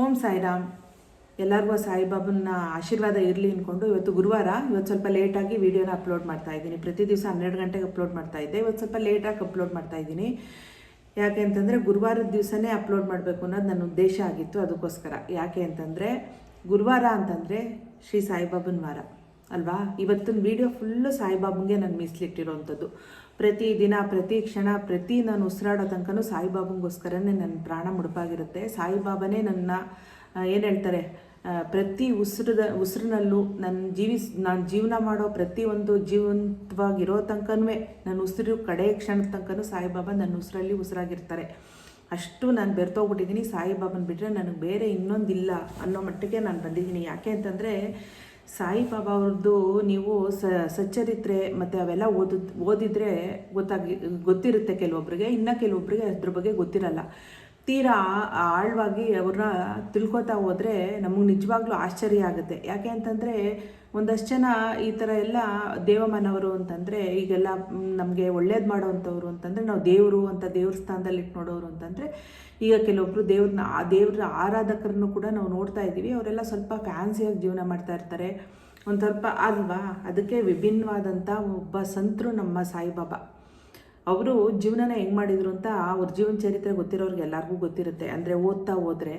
ಓಂ ಸಾಯಿರಾಮ್. ಎಲ್ಲರಿಗೂ ಸಾಯಿಬಾಬನ ಆಶೀರ್ವಾದ ಇರಲಿ ಅಂದ್ಕೊಂಡು ಇವತ್ತು ಗುರುವಾರ ಇವತ್ತು ಸ್ವಲ್ಪ ಲೇಟಾಗಿ ವೀಡಿಯೋನ ಅಪ್ಲೋಡ್ ಮಾಡ್ತಾ ಇದ್ದೀನಿ. ಪ್ರತಿ ದಿವಸ ಹನ್ನೆರಡು ಗಂಟೆಗೆ ಅಪ್ಲೋಡ್ ಮಾಡ್ತಾ ಇದ್ದೆ. ಇವತ್ತು ಸ್ವಲ್ಪ ಲೇಟಾಗಿ ಅಪ್ಲೋಡ್ ಮಾಡ್ತಾ ಇದ್ದೀನಿ. ಯಾಕೆ ಅಂತಂದರೆ ಗುರುವಾರದ ದಿವಸನೇ ಅಪ್ಲೋಡ್ ಮಾಡಬೇಕು ಅನ್ನೋದು ನನ್ನ ಉದ್ದೇಶ ಆಗಿತ್ತು ಅದಕ್ಕೋಸ್ಕರ. ಯಾಕೆ ಅಂತಂದರೆ ಗುರುವಾರ ಅಂತಂದರೆ ಶ್ರೀ ಸಾಯಿಬಾಬನ ವಾರ, ಅಲ್ವಾ? ಇವತ್ತಿನ ವಿಡಿಯೋ ಫುಲ್ಲು ಸಾಯಿಬಾಬನ್ಗೆ ನಾನು ಮೀಸಲಿಟ್ಟಿರೋವಂಥದ್ದು ಪ್ರತಿ ದಿನ ಪ್ರತಿ ಕ್ಷಣ, ಪ್ರತಿ ನಾನು ಉಸಿರಾಡೋ ತನಕನೂ ಸಾಯಿಬಾಬಂಗೋಸ್ಕರನೇ ನನ್ನ ಪ್ರಾಣ ಮುಡುಪಾಗಿರುತ್ತೆ. ಸಾಯಿಬಾಬನೇ ನನ್ನ ಏನು ಹೇಳ್ತಾರೆ ಪ್ರತಿ ಉಸಿರದ, ಉಸಿರಿನಲ್ಲೂ ನನ್ನ ಜೀವಿಸ್ ನಾನು ಜೀವನ ಮಾಡೋ ಪ್ರತಿ ಒಂದು ಜೀವಂತವಾಗಿರೋ ತನಕನೂ ನನ್ನ ಉಸಿರು ಕಡೆ ಕ್ಷಣದ ತನಕನೂ ಸಾಯಿಬಾಬಾ ನನ್ನ ಉಸಿರಲ್ಲಿ ಉಸಿರಾಗಿರ್ತಾರೆ. ಅಷ್ಟು ನಾನು ಬೆರ್ತೋಗ್ಬಿಟ್ಟಿದ್ದೀನಿ ಸಾಯಿಬಾಬನ ಬಿಟ್ಟರೆ ನನಗೆ ಬೇರೆ ಇನ್ನೊಂದಿಲ್ಲ ಅನ್ನೋ ಮಟ್ಟಿಗೆ ನಾನು ಬಂದಿದ್ದೀನಿ. ಯಾಕೆ ಅಂತಂದರೆ ಸಾಯಿಬಾಬಾ ಅವ್ರದ್ದು ನೀವು ಸ, ಸಚ್ಚರಿತ್ರೆ ಮತ್ತು ಅವೆಲ್ಲ ಓದ್, ಓದಿದರೆ ಗೊತ್ತಾಗಿ, ಗೊತ್ತಿರುತ್ತೆ ಕೆಲವೊಬ್ಬರಿಗೆ ಇನ್ನು ಕೆಲವೊಬ್ಬರಿಗೆ ಅದ್ರ ಬಗ್ಗೆ ಗೊತ್ತಿರಲ್ಲ. ತೀರಾ ಆಳವಾಗಿ ಅವ್ರನ್ನ ತಿಳ್ಕೊತಾ ಹೋದರೆ ನಮಗೆ ನಿಜವಾಗ್ಲೂ ಆಶ್ಚರ್ಯ ಆಗುತ್ತೆ. ಯಾಕೆ ಅಂತಂದರೆ ಒಂದಷ್ಟು ಜನ ಈ ಥರ ಎಲ್ಲ ದೇವಮನವರು ಅಂತಂದರೆ ಈಗೆಲ್ಲ ನಮಗೆ ಒಳ್ಳೇದು ಮಾಡೋವಂಥವ್ರು ಅಂತಂದರೆ ನಾವು ದೇವರು ಅಂತ ದೇವ್ರ ಸ್ಥಾನದಲ್ಲಿ ಇಟ್ಟು ನೋಡೋರು ಅಂತಂದರೆ ಈಗ ಕೆಲವೊಬ್ಬರು ದೇವ್ರನ್ನ ಆ ದೇವ್ರ ಆರಾಧಕರನ್ನು ಕೂಡ ನಾವು ನೋಡ್ತಾ ಇದ್ದೀವಿ. ಅವರೆಲ್ಲ ಸ್ವಲ್ಪ ಫ್ಯಾನ್ಸಿಯಾಗಿ ಜೀವನ ಮಾಡ್ತಾ ಇರ್ತಾರೆ. ಒಂದು ಸ್ವಲ್ಪ ಅಲ್ವಾ? ಅದಕ್ಕೆ ವಿಭಿನ್ನವಾದಂಥ ಒಬ್ಬ ಸಂತರು ನಮ್ಮ ಸಾಯಿಬಾಬಾ. ಅವರು ಜೀವನನ ಹೆಂಗೆ ಮಾಡಿದ್ರು ಅಂತ ಅವ್ರ ಜೀವನ ಚರಿತ್ರೆ ಗೊತ್ತಿರೋರಿಗೆ ಎಲ್ಲರಿಗೂ ಗೊತ್ತಿರುತ್ತೆ. ಅಂದರೆ ಓದ್ತಾ ಹೋದರೆ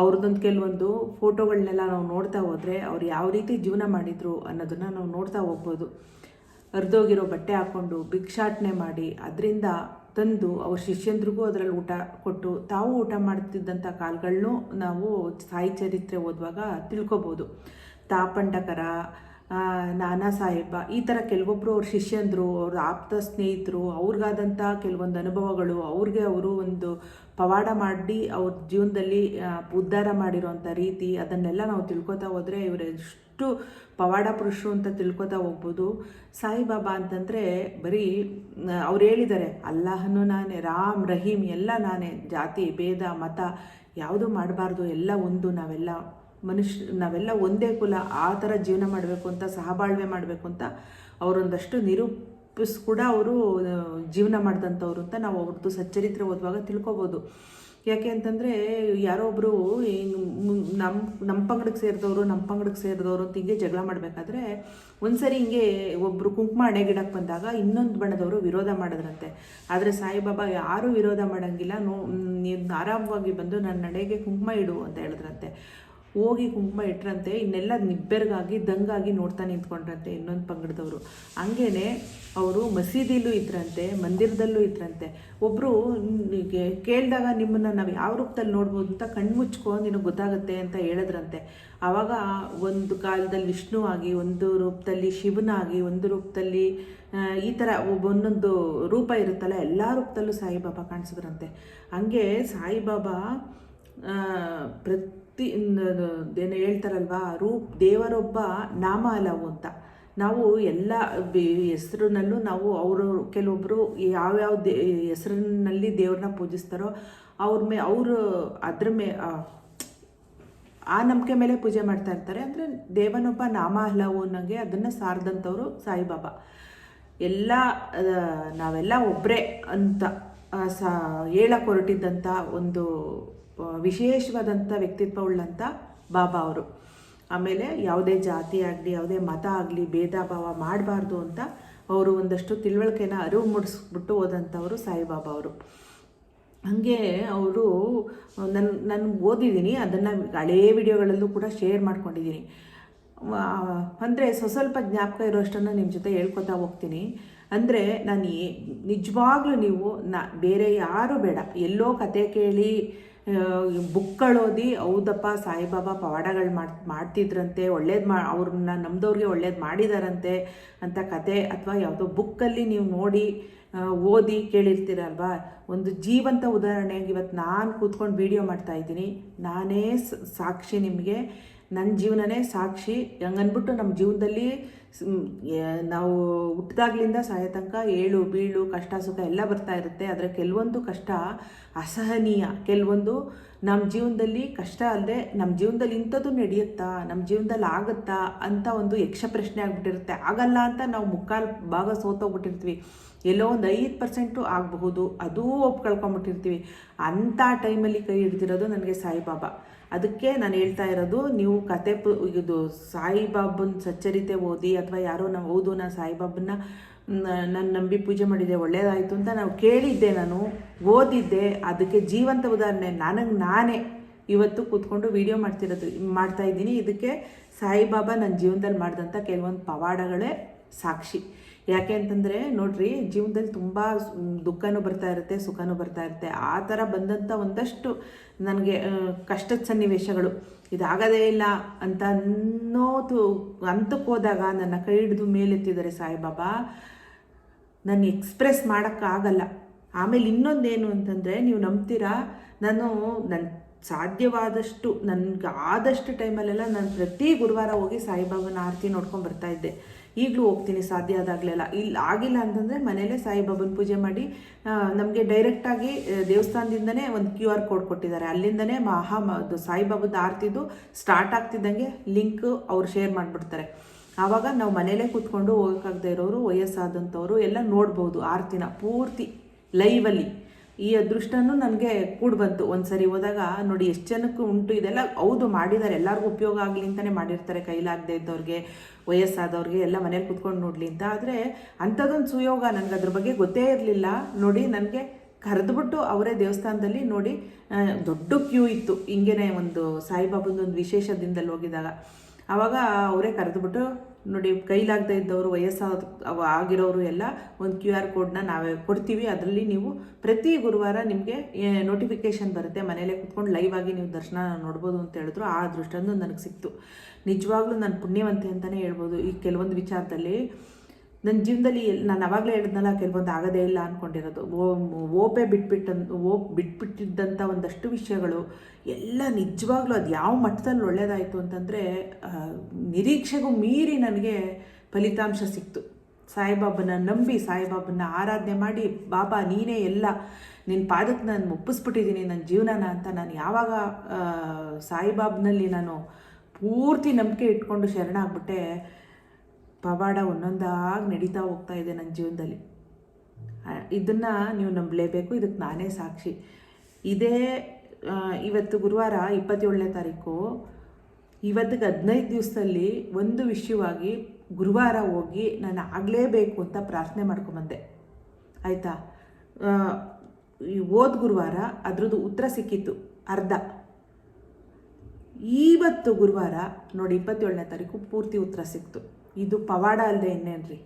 ಅವ್ರದ್ದೊಂದು ಕೆಲವೊಂದು ಫೋಟೋಗಳನ್ನೆಲ್ಲ ನಾವು ನೋಡ್ತಾ ಹೋದರೆ ಅವ್ರು ಯಾವ ರೀತಿ ಜೀವನ ಮಾಡಿದರು ಅನ್ನೋದನ್ನು ನಾವು ನೋಡ್ತಾ ಹೋಗ್ಬೋದು. ಹರಿದೋಗಿರೋ ಬಟ್ಟೆ ಹಾಕ್ಕೊಂಡು ಭಿಕ್ಷಾಟನೆ ಮಾಡಿ ಅದರಿಂದ ತಂದು ಅವ್ರ ಶಿಷ್ಯಂದ್ರಿಗೂ ಅದರಲ್ಲಿ ಊಟ ಕೊಟ್ಟು ತಾವು ಊಟ ಮಾಡ್ತಿದ್ದಂಥ ಕಾಲಗಳನ್ನೂ ನಾವು ಸಾಯಿ ಚರಿತ್ರೆ ಓದುವಾಗ ತಿಳ್ಕೊಬೋದು. ತಾಪಂಡಕರ ನಾನಾ ಸಾಹೇಬ, ಈ ಥರ ಕೆಲವೊಬ್ಬರು ಅವ್ರ ಶಿಷ್ಯಂದರು, ಅವ್ರ ಆಪ್ತ ಸ್ನೇಹಿತರು ಅವ್ರಿಗಾದಂಥ ಕೆಲವೊಂದು ಅನುಭವಗಳು, ಅವ್ರಿಗೆ ಅವರು ಒಂದು ಪವಾಡ ಮಾಡಿ ಅವ್ರ ಜೀವನದಲ್ಲಿ ಉದ್ಧಾರ ಮಾಡಿರೋಂಥ ರೀತಿ ಅದನ್ನೆಲ್ಲ ನಾವು ತಿಳ್ಕೊತಾ ಹೋದರೆ ಇವರೆಷ್ಟು ಪವಾಡ ಪುರುಷರು ಅಂತ ತಿಳ್ಕೊತಾ ಹೋಗ್ಬೋದು. ಸಾಯಿಬಾಬಾ ಅಂತಂದರೆ ಬರೀ ಅವ್ರು ಹೇಳಿದ್ದಾರೆ ಅಲ್ಲಾಹನು ನಾನೇ, ರಾಮ್, ರಹೀಮ್, ಎಲ್ಲ ನಾನೇ, ಜಾತಿ, ಭೇದ, ಮತ, ಯಾವುದೂ ಮಾಡಬಾರ್ದು, ಎಲ್ಲ ಒಂದು ನಾವೆಲ್ಲ ಮನುಷ್ಯ ನಾವೆಲ್ಲ ಒಂದೇ ಕುಲ, ಆ ಥರ ಜೀವನ ಮಾಡಬೇಕು ಅಂತ, ಸಹಬಾಳ್ವೆ ಮಾಡಬೇಕು ಅಂತ ಅವರೊಂದಷ್ಟು ನಿರೂಪಿಸ್ ಕೂಡ ಅವರು ಜೀವನ ಮಾಡಿದಂಥವ್ರು ಅಂತ ನಾವು ಅವ್ರದ್ದು ಸಚ್ಚರಿತ್ರೆ ಓದುವಾಗ ತಿಳ್ಕೊಬೋದು. ಯಾಕೆ ಅಂತಂದರೆ, ಯಾರೋ ಒಬ್ಬರು ನಮ್ಮ ನಮ್ಮ ಪಂಗಡಕ್ಕೆ ಸೇರಿದವರು ನಮ್ಮ ಪಂಗಡಕ್ಕೆ ಸೇರಿದವರು ಅಂತ ಹಿಂಗೆ ಜಗಳ ಮಾಡಬೇಕಾದ್ರೆ, ಒಂದ್ಸರಿ ಹಿಂಗೆ ಒಬ್ಬರು ಕುಂಕುಮ ಹಣೆಗಿಡಕ್ಕೆ ಬಂದಾಗ ಇನ್ನೊಂದು ಬಣ್ಣದವರು ವಿರೋಧ ಮಾಡಿದ್ರಂತೆ. ಆದರೆ ಸಾಯಿಬಾಬಾ ಯಾರೂ ವಿರೋಧ ಮಾಡೋಂಗಿಲ್ಲ, ನೋ, ನೀನು ಆರಾಮವಾಗಿ ಬಂದು ನನ್ನ ನಡೆಗೆ ಕುಂಕುಮ ಇಡು ಅಂತ ಹೇಳಿದ್ರಂತೆ. ಹೋಗಿ ಕುಂಕುಮ ಇಟ್ರಂತೆ ಇನ್ನೆಲ್ಲ ನಿಬ್ಬೆರಗಾಗಿ ದಂಗಾಗಿ ನೋಡ್ತಾ ನಿಂತ್ಕೊಂಡ್ರಂತೆ ಇನ್ನೊಂದು ಪಂಗಡದವರು. ಹಂಗೇನೆ ಅವರು ಮಸೀದಿಲೂ ಇದ್ರಂತೆ ಮಂದಿರದಲ್ಲೂ ಇದ್ರಂತೆ. ಒಬ್ಬರು ಕೇಳಿದಾಗ ನಿಮ್ಮನ್ನು ನಾವು ಯಾವ ರೂಪದಲ್ಲಿ ನೋಡ್ಬೋದು ಅಂತ ಕಣ್ಮುಚ್ಕೊ ನಿನಗೆ ಗೊತ್ತಾಗುತ್ತೆ ಅಂತ ಹೇಳಿದ್ರಂತೆ. ಆವಾಗ ಒಂದು ಕಾಲದಲ್ಲಿ ವಿಷ್ಣು ಆಗಿ ಒಂದು ರೂಪದಲ್ಲಿ ಶಿವನಾಗಿ ಒಂದು ರೂಪದಲ್ಲಿ ಈ ಥರ ಒಂದೊಂದು ರೂಪ ಇರುತ್ತಲ್ಲ ಎಲ್ಲ ರೂಪದಲ್ಲೂ ಸಾಯಿಬಾಬಾ ಕಾಣಿಸಿದ್ರಂತೆ. ಹಂಗೆ ಸಾಯಿಬಾಬಾ ಆ, ಪ್ರತಿ ಏನು ಹೇಳ್ತಾರಲ್ವಾ? ರೂಪ್ ದೇವರೊಬ್ಬ ನಾಮ ಹಲವು ಅಂತ. ನಾವು ಎಲ್ಲ ಹೆಸರಿನಲ್ಲೂ ನಾವು ಅವರು ಕೆಲವೊಬ್ಬರು ಯಾವ್ಯಾವ ದೇ ಹೆಸರಿನಲ್ಲಿ ದೇವ್ರನ್ನ ಪೂಜಿಸ್ತಾರೋ ಅವ್ರ ಮೇ ಅವರು ಅದ್ರ ಮೇ ಆ, ನಂಬಿಕೆ ಮೇಲೆ ಪೂಜೆ ಮಾಡ್ತಾ ಇರ್ತಾರೆ. ಅಂದರೆ ದೇವನೊಬ್ಬ ನಾಮ ಹಲವು ಅನ್ನೋಂಗೆ ಅದನ್ನು ಸಾರ್ದಂಥವರು ಸಾಯಿಬಾಬಾ. ಎಲ್ಲ ನಾವೆಲ್ಲ ಒಬ್ಬರೇ ಅಂತ ಸಾ ಹೇಳಕ್ಕೆ ಹೊರಟಿದ್ದಂಥ ಒಂದು ವಿಶೇಷವಾದಂಥ ವ್ಯಕ್ತಿತ್ವ ಉಳ್ಳಂಥ ಬಾಬಾ ಅವರು. ಆಮೇಲೆ ಯಾವುದೇ ಜಾತಿ ಆಗಲಿ, ಯಾವುದೇ ಮತ ಆಗಲಿ, ಭೇದ ಭಾವ ಮಾಡಬಾರ್ದು ಅಂತ ಅವರು ಒಂದಷ್ಟು ತಿಳುವಳಿಕೆನ ಅರಿವು ಮೂಡಿಸ್ಬಿಟ್ಟು ಹೋದಂಥವರು ಸಾಯಿಬಾಬಾ ಅವರು. ಹಾಗೆ ಅವರು ನನ್ನ ನಾನು ಓದಿದ್ದೀನಿ, ಅದನ್ನು ಹಳೇ ವಿಡಿಯೋಗಳಲ್ಲೂ ಕೂಡ ಶೇರ್ ಮಾಡ್ಕೊಂಡಿದ್ದೀನಿ. ಅಂದರೆ ಸ್ವ ಸ್ವಲ್ಪ ಜ್ಞಾಪಕ ಇರೋಷ್ಟನ್ನು ನಿಮ್ಮ ಜೊತೆ ಹೇಳ್ಕೊತಾ ಹೋಗ್ತೀನಿ. ಅಂದರೆ ನಾನು ನಿಜವಾಗ್ಲೂ ನೀವು ನಾ, ಬೇರೆ ಯಾರೂ ಬೇಡ. ಎಲ್ಲೋ ಕತೆ ಕೇಳಿ ಬುಕ್ಗಳು ಓದಿ ಹೌದಪ್ಪ, ಸಾಯಿಬಾಬಾ ಪವಾಡಗಳು ಮಾಡಿ, ಮಾಡ್ತಿದ್ರಂತೆ, ಒಳ್ಳೇದು ಮಾ, ಅವ್ರನ್ನ ನಮ್ಮದವ್ರಿಗೆ ಒಳ್ಳೇದು ಮಾಡಿದಾರಂತೆ ಅಂತ ಕತೆ, ಅಥವಾ ಯಾವುದೋ ಬುಕ್ಕಲ್ಲಿ ನೀವು ನೋಡಿ ಓದಿ ಕೇಳಿರ್ತೀರಲ್ವಾ? ಒಂದು ಜೀವಂತ ಉದಾಹರಣೆಯಾಗಿ ಇವತ್ತು ನಾನು ಕೂತ್ಕೊಂಡು ವಿಡಿಯೋ ಮಾಡ್ತಾ ಇದ್ದೀನಿ. ನಾನೇ ಸಾಕ್ಷಿ ನಿಮಗೆ. ನನ್ನ ಜೀವನನೇ ಸಾಕ್ಷಿ. ಹಂಗನ್ಬಿಟ್ಟು ನಮ್ಮ ಜೀವನದಲ್ಲಿ ನಾವು ಹುಟ್ಟಿದಾಗ್ಲಿಂದ ಸಾಯೋ ತನಕ ಏಳು, ಬೀಳು, ಕಷ್ಟ, ಸುಖ ಎಲ್ಲ ಬರ್ತಾ ಇರುತ್ತೆ. ಆದರೆ ಕೆಲವೊಂದು ಕಷ್ಟ ಅಸಹನೀಯ. ಕೆಲವೊಂದು ನಮ್ಮ ಜೀವನದಲ್ಲಿ ಕಷ್ಟ ಅಲ್ಲದೆ ನಮ್ಮ ಜೀವನದಲ್ಲಿ ಇಂಥದ್ದು ನಡೆಯುತ್ತಾ ನಮ್ಮ ಜೀವನದಲ್ಲಿ ಆಗುತ್ತಾ ಅಂತ ಒಂದು ಯಕ್ಷ ಪ್ರಶ್ನೆ ಆಗಿಬಿಟ್ಟಿರುತ್ತೆ. ಆಗಲ್ಲ ಅಂತ ನಾವು ಮುಕ್ಕಾಲು ಭಾಗ ಸೋತೋಗ್ಬಿಟ್ಟಿರ್ತೀವಿ. ಎಲ್ಲೋ ಒಂದು ಐದು ಪರ್ಸೆಂಟು ಆಗಬಹುದು, ಅದೂ ಒಪ್ಕೊಳ್ಕೊಂಬಿಟ್ಟಿರ್ತೀವಿ. ಅಂಥ ಟೈಮಲ್ಲಿ ಕೈ ಹಿಡ್ದಿರೋದು ನನಗೆ ಸಾಯಿಬಾಬಾ. ಅದಕ್ಕೆ ನಾನು ಹೇಳ್ತಾ ಇರೋದು, ನೀವು ಕತೆ ಪು, ಇದು ಸಾಯಿಬಾಬನ ಸಚ್ಚರಿತೆ ಓದಿ ಅಥವಾ ಯಾರೋ ನಾವು ಓದು ನಾನು ಸಾಯಿಬಾಬನ್ನ ನಾನು ನಂಬಿ ಪೂಜೆ ಮಾಡಿದ್ದೆ ಒಳ್ಳೆಯದಾಯಿತು ಅಂತ ನಾವು ಕೇಳಿದ್ದೆ ನಾನು, ಓದಿದ್ದೆ, ಅದಕ್ಕೆ ಜೀವಂತ ಉದಾಹರಣೆ, ನನಗೆ ನಾನೇ ಇವತ್ತು ಕೂತ್ಕೊಂಡು ವಿಡಿಯೋ ಮಾಡ್ತಿರೋದು, ಮಾಡ್ತಾ ಇದ್ದೀನಿ. ಇದಕ್ಕೆ ಸಾಯಿಬಾಬಾ ನನ್ನ ಜೀವನದಲ್ಲಿ ಮಾಡಿದಂಥ ಕೆಲವೊಂದು ಪವಾಡಗಳೇ ಸಾಕ್ಷಿ. ಯಾಕೆ ಅಂತಂದರೆ ನೋಡ್ರಿ, ಜೀವನದಲ್ಲಿ ತುಂಬ ದುಃಖನೂ ಬರ್ತಾ ಇರುತ್ತೆ, ಸುಖನೂ ಬರ್ತಾ ಇರುತ್ತೆ. ಆ ಥರ ಬಂದಂಥ ಒಂದಷ್ಟು ನನಗೆ ಕಷ್ಟದ ಸನ್ನಿವೇಶಗಳು. ಇದಾಗದೇ ಇಲ್ಲ ಅಂತ ಅನ್ನೋದು, ಹಂತಕ್ಕೆ ಹೋದಾಗ ನನ್ನ ಕೈ ಹಿಡಿದು ಮೇಲೆತ್ತಿದ್ದಾರೆ ಸಾಯಿಬಾಬಾ. ನನ್ನ ಎಕ್ಸ್ಪ್ರೆಸ್ ಮಾಡೋಕ್ಕಾಗಲ್ಲ ಆಮೇಲೆ ಇನ್ನೊಂದೇನು ಅಂತಂದರೆ, ನೀವು ನಂಬ್ತೀರಾ? ನಾನು ನನ್ನ ಸಾಧ್ಯವಾದಷ್ಟು, ನನಗೆ ಆದಷ್ಟು ಟೈಮಲ್ಲೆಲ್ಲ ನಾನು ಪ್ರತಿ ಗುರುವಾರ ಹೋಗಿ ಸಾಯಿಬಾಬನ ಆರತಿ ನೋಡ್ಕೊಂಡು ಬರ್ತಾ ಇದ್ದೆ. ಈಗಲೂ ಹೋಗ್ತೀನಿ, ಸಾಧ್ಯ ಆದಾಗಲೆಲ್ಲ ಇಲ್ಲಿ ಆಗಿಲ್ಲ ಅಂತಂದರೆ ಮನೇಲೇ ಸಾಯಿಬಾಬನ ಪೂಜೆ ಮಾಡಿ ನಮಗೆ ಡೈರೆಕ್ಟಾಗಿ ದೇವಸ್ಥಾನದಿಂದನೇ ಒಂದು ಕ್ಯೂ ಆರ್ ಕೋಡ್ ಕೊಟ್ಟಿದ್ದಾರೆ. ಅಲ್ಲಿಂದನೇ ಮಹಾ ಅದು ಸಾಯಿಬಾಬದ ಆರತಿದು ಸ್ಟಾರ್ಟ್ ಆಗ್ತಿದ್ದಂಗೆ ಲಿಂಕ್ ಅವ್ರು ಶೇರ್ ಮಾಡಿಬಿಡ್ತಾರೆ. ಆವಾಗ ನಾವು ಮನೇಲೇ ಕೂತ್ಕೊಂಡು ಹೋಗೋಕ್ಕಾಗದೇ ಇರೋರು, ವಯಸ್ಸಾದಂಥವ್ರು ಎಲ್ಲ ನೋಡ್ಬೋದು ಆರತಿನ ಪೂರ್ತಿ ಲೈವಲ್ಲಿ ಈ ಅದೃಷ್ಟನೂ ನನಗೆ ಕೂಡ ಬಂತು ಒಂದು ಸರಿ ಹೋದಾಗ, ನೋಡಿ ಎಷ್ಟು ಜನಕ್ಕೆ ಉಂಟು ಇದೆಲ್ಲ. ಹೌದು, ಮಾಡಿದ್ದಾರೆ. ಎಲ್ಲರಿಗೂ ಉಪಯೋಗ ಆಗಲಿ ಅಂತಲೇ ಮಾಡಿರ್ತಾರೆ. ಕೈಲಾಗದೆ ಇದ್ದವ್ರಿಗೆ, ವಯಸ್ಸಾದವ್ರಿಗೆ ಎಲ್ಲ ಮನೇಲಿ ಕುತ್ಕೊಂಡು ನೋಡಲಿ ಅಂತ. ಆದರೆ ಅಂಥದ್ದೊಂದು ಸುಯೋಗ ನನಗೆ ಅದ್ರ ಬಗ್ಗೆ ಗೊತ್ತೇ ಇರಲಿಲ್ಲ. ನೋಡಿ, ನನಗೆ ಕರೆದ್ಬಿಟ್ಟು ಅವರೇ ದೇವಸ್ಥಾನದಲ್ಲಿ ನೋಡಿ ದೊಡ್ಡ ಕ್ಯೂ ಇತ್ತು. ಹಿಂಗೇನೆ ಒಂದು ಸಾಯಿಬಾಬಂದು ಒಂದು ವಿಶೇಷ ದಿನದಲ್ಲಿ ಹೋಗಿದಾಗ ಆವಾಗ ಅವರೇ ಕರೆದುಬಿಟ್ಟು ನೋಡಿ ಕೈಲಾಗದೇ ಇದ್ದವರು, ವಯಸ್ಸಾದ ಆಗಿರೋರು ಎಲ್ಲ ಒಂದು ಕ್ಯೂ ಆರ್ ಕೋಡ್ನ ನಾವೇ ಕೊಡ್ತೀವಿ. ಅದರಲ್ಲಿ ನೀವು ಪ್ರತಿ ಗುರುವಾರ ನಿಮಗೆ ನೋಟಿಫಿಕೇಷನ್ ಬರುತ್ತೆ. ಮನೆಯಲ್ಲೇ ಕುತ್ಕೊಂಡು ಲೈವ್ ಆಗಿ ನೀವು ದರ್ಶನ ನೋಡ್ಬೋದು ಅಂತ ಹೇಳಿದ್ರು. ಆ ಅದೃಷ್ಟೊಂದು ನನಗೆ ಸಿಕ್ತು. ನಿಜವಾಗ್ಲೂ ನಾನು ಪುಣ್ಯವಂತೆ ಅಂತಲೇ ಹೇಳ್ಬೋದು. ಈ ಕೆಲವೊಂದು ವಿಚಾರದಲ್ಲಿ ನನ್ನ ಜೀವನದಲ್ಲಿ ನಾನು ಅವಾಗಲೇ ಹೇಳಿದ್ನಲ್ಲ, ಕೆಲವೊಂದು ಆಗೋದೇ ಇಲ್ಲ ಅಂದ್ಕೊಂಡಿರೋದು ಓಪೆ ಬಿಟ್ಬಿಟ್ಟು ಓಪ್ ಬಿಟ್ಬಿಟ್ಟಿದ್ದಂಥ ಒಂದಷ್ಟು ವಿಷಯಗಳು, ಎಲ್ಲ ನಿಜವಾಗ್ಲೂ ಅದು ಯಾವ ಮಟ್ಟದಲ್ಲಿ ಒಳ್ಳೆಯದಾಯಿತು ಅಂತಂದರೆ ನಿರೀಕ್ಷೆಗೂ ಮೀರಿ ನನಗೆ ಫಲಿತಾಂಶ ಸಿಕ್ತು. ಸಾಯಿಬಾಬನ ನಂಬಿ, ಸಾಯಿಬಾಬನ ಆರಾಧನೆ ಮಾಡಿ, ಬಾಬಾ, ನೀನೇ ಎಲ್ಲ ನಿನ್ನ ಪಾದಕ್ಕೆ ನಾನು ಒಪ್ಪಿಸ್ಬಿಟ್ಟಿದ್ದೀನಿ ನನ್ನ ಜೀವನನ ಅಂತ ನಾನು ಯಾವಾಗ ಸಾಯಿಬಾಬ್ನಲ್ಲಿ ನಾನು ಪೂರ್ತಿ ನಂಬಿಕೆ ಇಟ್ಕೊಂಡು ಶರಣಾಗ್ಬಿಟ್ಟೆ ಪವಾಡ ಒಂದೊಂದಾಗಿ ನಡೀತಾ ಹೋಗ್ತಾ ಇದೆ ನನ್ನ ಜೀವನದಲ್ಲಿ. ಇದನ್ನು ನೀವು ನಂಬಲೇಬೇಕು ಇದಕ್ಕೆ ನಾನೇ ಸಾಕ್ಷಿ. ಇದೇ ಇವತ್ತು ಗುರುವಾರ ಇಪ್ಪತ್ತೇಳನೇ ತಾರೀಕು, ಇವತ್ತಿಗೆ ಹದಿನೈದು ದಿವಸದಲ್ಲಿ ಒಂದು ವಿಷಯವಾಗಿ ಗುರುವಾರ ಹೋಗಿ ನಾನು ಆಗಲೇಬೇಕು ಅಂತ ಪ್ರಾರ್ಥನೆ ಮಾಡ್ಕೊಂಬಂದೆ. ಆಯಿತಾ? ಈ ಹೋದ ಗುರುವಾರ ಅದ್ರದ್ದು ಉತ್ತರ ಸಿಕ್ಕಿತ್ತು, ಅರ್ಧ. ಇವತ್ತು ಗುರುವಾರ, ನೋಡಿ, ಇಪ್ಪತ್ತೇಳನೇ ತಾರೀಕು ಪೂರ್ತಿ ಉತ್ತರ ಸಿಕ್ತು. ಇದು ಪವಾಡ ಅಲ್ಲದೆ ಇನ್ನೇನ್ರಿ?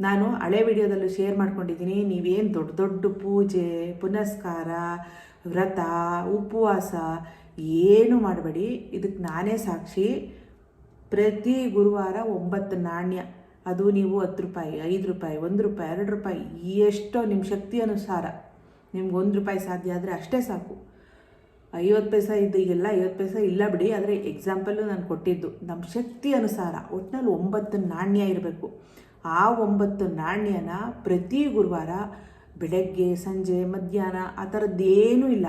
ನಾನು ಹಳೆ ವಿಡಿಯೋದಲ್ಲೂ ಶೇರ್ ಮಾಡ್ಕೊಂಡಿದ್ದೀನಿ, ನೀವೇನು ದೊಡ್ಡ ದೊಡ್ಡ ಪೂಜೆ, ಪುನಸ್ಕಾರ, ವ್ರತ, ಉಪವಾಸ ಏನು ಮಾಡಬೇಡಿ. ಇದಕ್ಕೆ ನಾನೇ ಸಾಕ್ಷಿ. ಪ್ರತಿ ಗುರುವಾರ ಒಂಬತ್ತು ನಾಣ್ಯ. ಅದು ನೀವು ಹತ್ತು ರೂಪಾಯಿ, ಐದು ರೂಪಾಯಿ, ಒಂದು ರೂಪಾಯಿ, ಎರಡು ರೂಪಾಯಿ ಎಷ್ಟೋ ನಿಮ್ಮ ಶಕ್ತಿ ಅನುಸಾರ ನಿಮ್ಗೆ ಒಂದು ರೂಪಾಯಿ ಸಾಧ್ಯ ಆದರೆ ಅಷ್ಟೇ ಸಾಕು. ಐವತ್ತು ಪೈಸೆ ಇದ್ದು ಈಗೆಲ್ಲ ಐವತ್ತು ಪೈಸೆ ಇಲ್ಲ ಬಿಡಿ, ಆದರೆ ಎಕ್ಸಾಂಪಲ್ಲು ನಾನು ಕೊಟ್ಟಿದ್ದು. ನಮ್ಮ ಶಕ್ತಿ ಅನುಸಾರ ಒಟ್ಟಿನಲ್ಲಿ ಒಂಬತ್ತು ನಾಣ್ಯ ಇರಬೇಕು. ಆ ಒಂಬತ್ತು ನಾಣ್ಯನ ಪ್ರತಿ ಗುರುವಾರ ಬೆಳಗ್ಗೆ, ಸಂಜೆ, ಮಧ್ಯಾಹ್ನ ಆ ಥರದ್ದೇನೂ ಇಲ್ಲ.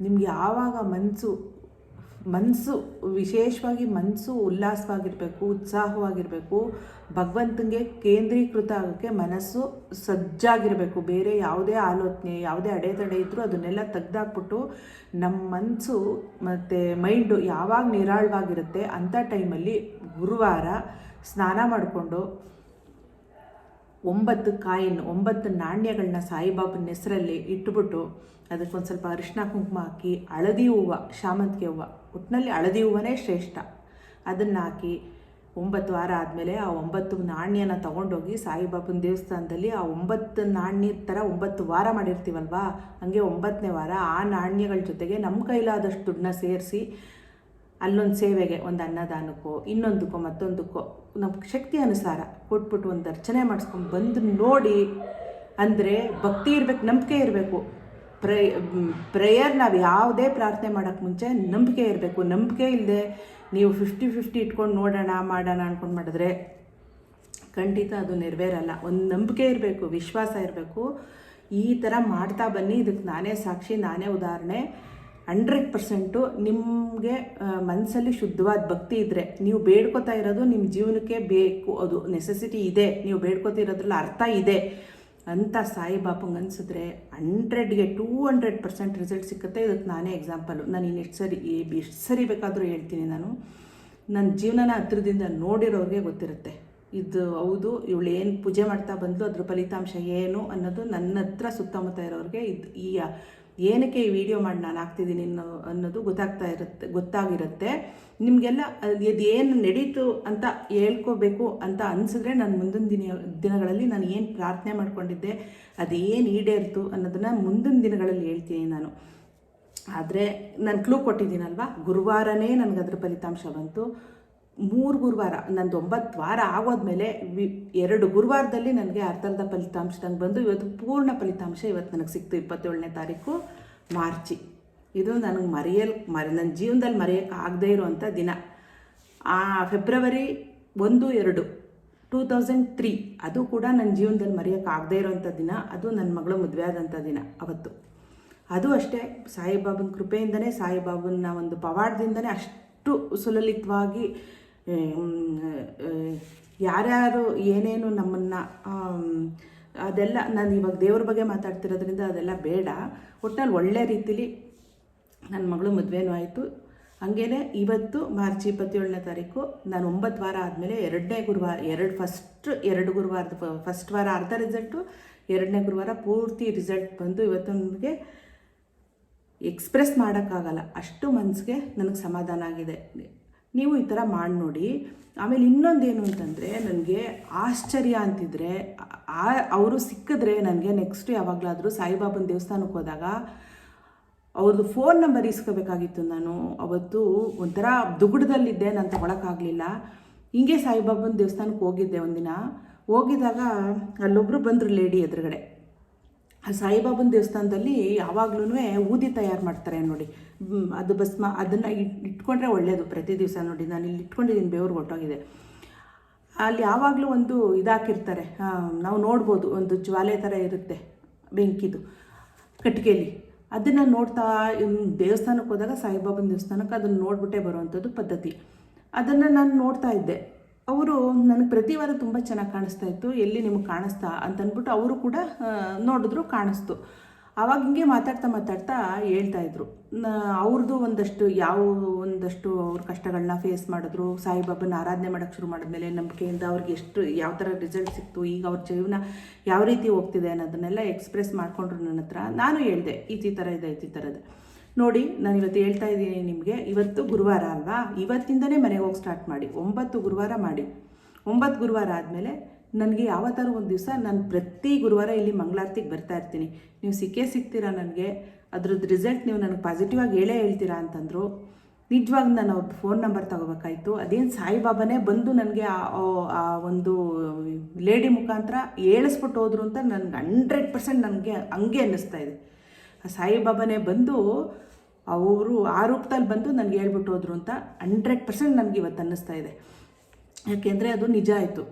ನಿಮ್ಗೆ ಯಾವಾಗ ಮನಸ್ಸು ಮನಸ್ಸು ವಿಶೇಷವಾಗಿ ಮನಸ್ಸು ಉಲ್ಲಾಸವಾಗಿರಬೇಕು, ಉತ್ಸಾಹವಾಗಿರಬೇಕು ಭಗವಂತನಿಗೆ ಕೇಂದ್ರೀಕೃತ ಆಗೋಕ್ಕೆ ಮನಸ್ಸು ಸಜ್ಜಾಗಿರಬೇಕು. ಬೇರೆ ಯಾವುದೇ ಆಲೋಚನೆ, ಯಾವುದೇ ಅಡೆತಡೆ ಇದ್ದರೂ ಅದನ್ನೆಲ್ಲ ತೆಗ್ದಾಕ್ಬಿಟ್ಟು ನಮ್ಮ ಮನಸ್ಸು ಮತ್ತು ಮೈಂಡು ಯಾವಾಗ ನಿರಾಳವಾಗಿರುತ್ತೆ ಅಂಥ ಟೈಮಲ್ಲಿ ಗುರುವಾರ ಸ್ನಾನ ಮಾಡಿಕೊಂಡು ಒಂಬತ್ತು ಕಾಯಿನ್, ಒಂಬತ್ತು ನಾಣ್ಯಗಳನ್ನ ಸಾಯಿಬಾಬನ ಹೆಸರಲ್ಲಿ ಇಟ್ಬಿಟ್ಟು ಅದಕ್ಕೊಂದು ಸ್ವಲ್ಪ ಅರಿಶಿನ ಕುಂಕುಮ ಹಾಕಿ ಹಳದಿ ಹೂವು, ಶಾಮಂತಿಗೆ ಹೂವು. ಒಟ್ಟಿನಲ್ಲಿ ಹಳದಿ ಹೂವನೇ ಶ್ರೇಷ್ಠ. ಅದನ್ನು ಹಾಕಿ ಒಂಬತ್ತು ವಾರ ಆದಮೇಲೆ ಆ ಒಂಬತ್ತು ನಾಣ್ಯನ ತೊಗೊಂಡೋಗಿ ಸಾಯಿಬಾಬನ ದೇವಸ್ಥಾನದಲ್ಲಿ ಆ ಒಂಬತ್ತು ನಾಣ್ಯ ಥರ ಒಂಬತ್ತು ವಾರ ಮಾಡಿರ್ತೀವಲ್ವಾ? ಹಂಗೆ ಒಂಬತ್ತನೇ ವಾರ ಆ ನಾಣ್ಯಗಳ ಜೊತೆಗೆ ನಮ್ಮ ಕೈಲಾದಷ್ಟು ದುಡ್ಡನ್ನ ಸೇರಿಸಿ ಅಲ್ಲೊಂದು ಸೇವೆಗೆ ಒಂದು ಅನ್ನದಾನಕ್ಕೋ, ಇನ್ನೊಂದಕ್ಕೋ, ಮತ್ತೊಂದಕ್ಕೋ ನಮ್ಮ ಶಕ್ತಿ ಅನುಸಾರ ಕೊಟ್ಬಿಟ್ಟು ಒಂದು ಅರ್ಚನೆ ಮಾಡಿಸ್ಕೊಂಡು ಬಂದು ನೋಡಿ ಅಂದರೆ ಭಕ್ತಿ ಇರಬೇಕು, ನಂಬಿಕೆ ಇರಬೇಕು. ಪ್ರೇ ಪ್ರೇಯರ್ ನಾವು ಯಾವುದೇ ಪ್ರಾರ್ಥನೆ ಮಾಡೋಕ್ಕೆ ಮುಂಚೆ ನಂಬಿಕೆ ಇರಬೇಕು. ನಂಬಿಕೆ ಇಲ್ಲದೆ ನೀವು ಫಿಫ್ಟಿ ಫಿಫ್ಟಿ ಇಟ್ಕೊಂಡು ನೋಡೋಣ, ಮಾಡೋಣ ಅಂದ್ಕೊಂಡು ಮಾಡಿದ್ರೆ ಖಂಡಿತ ಅದು ನೆರವೇರಲ್ಲ ಒಂದು ನಂಬಿಕೆ ಇರಬೇಕು, ವಿಶ್ವಾಸ ಇರಬೇಕು. ಈ ಥರ ಮಾಡ್ತಾ ಬನ್ನಿ. ಇದಕ್ಕೆ ನಾನೇ ಸಾಕ್ಷಿ, ನಾನೇ ಉದಾಹರಣೆ. ಹಂಡ್ರೆಡ್ ಪರ್ಸೆಂಟು ನಿಮಗೆ ಮನಸ್ಸಲ್ಲಿ ಶುದ್ಧವಾದ ಭಕ್ತಿ ಇದ್ದರೆ ನೀವು ಬೇಡ್ಕೋತಾ ಇರೋದು ನಿಮ್ಮ ಜೀವನಕ್ಕೆ ಬೇಕು. ಅದು ನೆಸೆಸಿಟಿ ಇದೆ. ನೀವು ಬೇಡ್ಕೋತಿರೋದ್ರಲ್ಲಿ ಅರ್ಥ ಇದೆ. ಅಂತ ಸಾಯಿಬಾಬಂಗೆ ಅನಿಸಿದ್ರೆ ಹಂಡ್ರೆಡ್ಗೆ ಟೂ ಹಂಡ್ರೆಡ್ ಪರ್ಸೆಂಟ್ ರಿಸಲ್ಟ್ ಸಿಕ್ಕುತ್ತೆ. ಇದಕ್ಕೆ ನಾನೇ ಎಕ್ಸಾಂಪಲು ನಾನು ಇನ್ನು ಎಷ್ಟು ಸರಿ ಎಷ್ಟು ಸರಿ ಬೇಕಾದರೂ ಹೇಳ್ತೀನಿ ನಾನು. ನನ್ನ ಜೀವನನ ಹತ್ರದಿಂದ ನೋಡಿರೋರಿಗೆ ಗೊತ್ತಿರುತ್ತೆ. ಇದು ಹೌದು, ಇವಳು ಏನು ಪೂಜೆ ಮಾಡ್ತಾ ಬಂದು ಅದ್ರ ಫಲಿತಾಂಶ ಏನು ಅನ್ನೋದು ನನ್ನ ಹತ್ರ ಸುತ್ತಮುತ್ತ ಇರೋರಿಗೆ ಇದು ಈ ಏನಕ್ಕೆ ಈ ವಿಡಿಯೋ ಮಾಡಿ, ನಾನು ಹಾಕ್ತಿದ್ದೀನಿ ಅನ್ನೋ, ಅನ್ನೋದು ಗೊತ್ತಾಗ್ತಾ ಇರುತ್ತೆ, ಗೊತ್ತಾಗಿರುತ್ತೆ. ನಿಮಗೆಲ್ಲ ಇದು ಏನು ನಡೀತು ಅಂತ ಹೇಳ್ಕೋಬೇಕು ಅಂತ ಅನಿಸಿದ್ರೆ ನಾನು ಮುಂದಿನ ದಿನ, ದಿನಗಳಲ್ಲಿ ನಾನು ಏನು ಪ್ರಾರ್ಥನೆ ಮಾಡ್ಕೊಂಡಿದ್ದೆ, ಅದು ಏನು ಈಡೇರ್ತು ಅನ್ನೋದನ್ನು ಮುಂದಿನ ದಿನಗಳಲ್ಲಿ ಹೇಳ್ತೀನಿ ನಾನು. ಆದರೆ ನಾನು ಕ್ಲೂ ಕೊಟ್ಟಿದ್ದೀನಲ್ವಾ? ಗುರುವಾರನೇ ನನಗೆ ಅದರ ಫಲಿತಾಂಶ ಬಂತು. ಮೂರು ಗುರುವಾರ, ನಂದು ಒಂಬತ್ತು ವಾರ ಆಗೋದ್ಮೇಲೆ ವಿ, ಎರಡು ಗುರುವಾರದಲ್ಲಿ ನನಗೆ ಅರ್ಧರ್ಧ ಫಲಿತಾಂಶ ನಂಗೆ ಬಂದು ಇವತ್ತು ಪೂರ್ಣ ಫಲಿತಾಂಶ ಇವತ್ತು ನನಗೆ ಸಿಕ್ತು ಇಪ್ಪತ್ತೇಳನೇ ತಾರೀಕು, ಮಾರ್ಚಿ. ಇದು ನನಗೆ ಮರೆಯಲ್, ಮರೆ ನನ್ನ ಜೀವನದಲ್ಲಿ ಮರೆಯೋಕ್ಕೆ ಆಗದೇ ಇರುವಂಥ ದಿನ. ಆ ಫೆಬ್ರವರಿ ಒಂದು, ಎರಡು, ಟೂ ತೌಸಂಡ್ ತ್ರೀ, ಅದು ಕೂಡ ನನ್ನ ಜೀವನದಲ್ಲಿ ಮರೆಯೋಕ್ಕೆ ಆಗದೇ ಇರೋವಂಥ ದಿನ. ಅದು ನನ್ನ ಮಗಳು ಮದುವೆ ಆದಂಥ ದಿನ ಅವತ್ತು. ಅದು ಅಷ್ಟೇ, ಸಾಯಿಬಾಬನ ಕೃಪೆಯಿಂದನೇ ಸಾಯಿಬಾಬನ ಒಂದು ಪವಾಡದಿಂದನೇ ಅಷ್ಟು ಸುಲಲಿತವಾಗಿ ಯಾರ್ಯಾರು ಏನೇನು ನಮ್ಮನ್ನು ಅದೆಲ್ಲ ನಾನು ಇವಾಗ ದೇವ್ರ ಬಗ್ಗೆ ಮಾತಾಡ್ತಿರೋದ್ರಿಂದ ಅದೆಲ್ಲ ಬೇಡ. ಒಟ್ಟಲ್ಲಿ ಒಳ್ಳೆ ರೀತಿಲಿ ನನ್ನ ಮಗಳು ಮದುವೆನೂ ಆಯಿತು. ಹಾಗೇನೆ ಇವತ್ತು ಮಾರ್ಚ್ ಇಪ್ಪತ್ತೇಳನೇ ತಾರೀಕು, ನಾನು ಒಂಬತ್ತು ವಾರ ಆದಮೇಲೆ ಎರಡನೇ ಗುರುವಾರ, ಎರಡು ಫಸ್ಟ್ ಎರಡು ಗುರುವಾರದ ಫಸ್ಟ್ ವಾರ ಅರ್ಧ ರಿಸಲ್ಟು ಎರಡನೇ ಗುರುವಾರ ಪೂರ್ತಿ ರಿಸಲ್ಟ್ ಬಂದು ಇವತ್ತು ನನಗೆ ಎಕ್ಸ್ಪ್ರೆಸ್ ಮಾಡೋಕ್ಕಾಗಲ್ಲ. ಅಷ್ಟು ಮನಸ್ಸಿಗೆ ನನಗೆ ಸಮಾಧಾನ ಆಗಿದೆ. ನೀವು ಈ ಥರ ಮಾಡಿ ನೋಡಿ. ಆಮೇಲೆ ಇನ್ನೊಂದೇನು ಅಂತಂದರೆ ನನಗೆ ಆಶ್ಚರ್ಯ ಅಂತಿದ್ರೆ, ಆ, ಅವರು ಸಿಕ್ಕಿದ್ರೆ ನನಗೆ ನೆಕ್ಸ್ಟ್ ಯಾವಾಗಲಾದರೂ ಸಾಯಿಬಾಬನ ದೇವಸ್ಥಾನಕ್ಕೆ ಹೋದಾಗ ಅವ್ರದ್ದು ಫೋನ್ ನಂಬರ್ ಇಸ್ಕೋಬೇಕಾಗಿತ್ತು ನಾನು. ಅವತ್ತು ಒಂಥರ ದುಗುಡದಲ್ಲಿದ್ದೆ, ನಾನು ತಗೊಳಕ್ಕಾಗಲಿಲ್ಲ. ಹಿಂಗೆ ಸಾಯಿಬಾಬನ ದೇವಸ್ಥಾನಕ್ಕೆ ಹೋಗಿದ್ದೆ ಒಂದಿನ. ಹೋಗಿದಾಗ ಅಲ್ಲೊಬ್ಬರು ಬಂದರು ಲೇಡಿ ಎದುರುಗಡೆ. ಸಾಯಿಬಾಬನ ದೇವಸ್ಥಾನದಲ್ಲಿ ಯಾವಾಗ್ಲೂ ಊದಿ ತಯಾರು ಮಾಡ್ತಾರೆ ನೋಡಿ. ಅದು ಭಸ್ಮ, ಅದನ್ನು ಇಟ್ಕೊಂಡ್ರೆ ಒಳ್ಳೆಯದು ಪ್ರತಿ ದಿವಸ ನೋಡಿ. ನಾನು ಇಲ್ಲಿ ಇಟ್ಕೊಂಡಿದ್ದೀನಿ ಬೇವ್ರು ಹೊಟ್ಟೋಗಿದೆ ಅಲ್ಲಿ ಯಾವಾಗಲೂ ಒಂದು ಇದಾಕಿರ್ತಾರೆ. ನಾವು ನೋಡ್ಬೋದು, ಒಂದು ಜ್ವಾಲೆ ಥರ ಇರುತ್ತೆ ಬೆಂಕಿದು ಕಟ್ಟಿಗೆಯಲ್ಲಿ ಅದನ್ನು ನೋಡ್ತಾ ದೇವಸ್ಥಾನಕ್ಕೆ ಹೋದಾಗ, ಸಾಯಿಬಾಬನ ದೇವಸ್ಥಾನಕ್ಕೆ ಅದನ್ನು ನೋಡ್ಬಿಟ್ಟೆ ಬರುವಂಥದ್ದು ಪದ್ಧತಿ. ಅದನ್ನು ನಾನು ನೋಡ್ತಾ ಇದ್ದೆ. ಅವರು ನನಗೆ ಪ್ರತಿ ವಾರ ತುಂಬ ಚೆನ್ನಾಗಿ ಕಾಣಿಸ್ತಾ ಇತ್ತು, ಎಲ್ಲಿ ನಿಮಗೆ ಕಾಣಿಸ್ತಾ ಅಂತಂದ್ಬಿಟ್ಟು ಅವರು ಕೂಡ ನೋಡಿದ್ರು, ಕಾಣಿಸ್ತು. ಆವಾಗ ಹಿಂಗೆ ಮಾತಾಡ್ತಾ ಮಾತಾಡ್ತಾ ಹೇಳ್ತಾ ಇದ್ರು. ಅವ್ರದ್ದು ಒಂದಷ್ಟು, ಯಾವ ಒಂದಷ್ಟು ಅವ್ರ ಕಷ್ಟಗಳನ್ನ ಫೇಸ್ ಮಾಡಿದ್ರು. ಸಾಯಿಬಾಬನ ಆರಾಧನೆ ಮಾಡೋಕೆ ಶುರು ಮಾಡಿದ್ಮೇಲೆ ನಂಬಿಕೆಯಿಂದ ಅವ್ರಿಗೆ ಎಷ್ಟು, ಯಾವ ಥರ ರಿಸಲ್ಟ್ ಸಿಕ್ತು, ಈಗ ಅವ್ರ ಜೀವನ ಯಾವ ರೀತಿ ಹೋಗ್ತಿದೆ ಅನ್ನೋದನ್ನೆಲ್ಲ ಎಕ್ಸ್ಪ್ರೆಸ್ ಮಾಡಿಕೊಂಡ್ರು ನನ್ನ ಹತ್ರ. ನಾನು ಹೇಳಿದೆ ಈ ಥರ ಇದೆ ಈ ಥರದ್ದು ನೋಡಿ, ನಾನು ಇವತ್ತು ಹೇಳ್ತಾ ಇದ್ದೀನಿ ನಿಮಗೆ. ಇವತ್ತು ಗುರುವಾರ ಅಲ್ವಾ? ಇವತ್ತಿಂದನೇ ಮನೆಗೆ ಹೋಗಿ ಸ್ಟಾರ್ಟ್ ಮಾಡಿ. ಒಂಬತ್ತು ಗುರುವಾರ ಮಾಡಿ. ಒಂಬತ್ತು ಗುರುವಾರ ಆದಮೇಲೆ ನನಗೆ ಯಾವತ್ತಾರು ಒಂದು ದಿವಸ ನಾನು ಪ್ರತಿ ಗುರುವಾರ ಇಲ್ಲಿ ಮಂಗಳಾರತಿಗೆ ಬರ್ತಾ ಇರ್ತೀನಿ. ನೀವು ಸಿಕ್ಕೇ ಸಿಗ್ತೀರಾ ನನಗೆ? ಅದ್ರದ್ದು ರಿಸಲ್ಟ್ ನೀವು ನನಗೆ ಪಾಸಿಟಿವ್ ಆಗಿ ಹೇಳೇ ಹೇಳ್ತೀರಾ ಅಂತಂದರು, ನಿಜವಾಗಿ ನಾನು ಅವ್ರದ್ದು ಫೋನ್ ನಂಬರ್ ತಗೋಬೇಕಾಯ್ತು. ಅದೇನು ಸಾಯಿಬಾಬಾನೇ ಬಂದು ನನಗೆ ಆ ಒಂದು ಲೇಡಿ ಮುಖಾಂತರ ಹೇಳಿಸ್ಬಿಟ್ಟು ಹೋದ್ರು ಅಂತ ನನಗೆ ಹಂಡ್ರೆಡ್ ಪರ್ಸೆಂಟ್ ನನಗೆ ಹಂಗೆ ಅನ್ನಿಸ್ತಾ ಇದೆ. ಸಾಯಿಬಾಬಾನೇ ಬಂದು ಅವರು ಆ ರೂಪದಲ್ಲಿ ಬಂದು ನನಗೆ ಹೇಳ್ಬಿಟ್ಟು ಹೋದ್ರು ಅಂತ ಹಂಡ್ರೆಡ್ ಪರ್ಸೆಂಟ್ ನನಗೆ ಇವತ್ತು ಅನ್ನಿಸ್ತಾ ಇದೆ. ಯಾಕೆಂದರೆ ಅದು ನಿಜ ಆಯಿತು.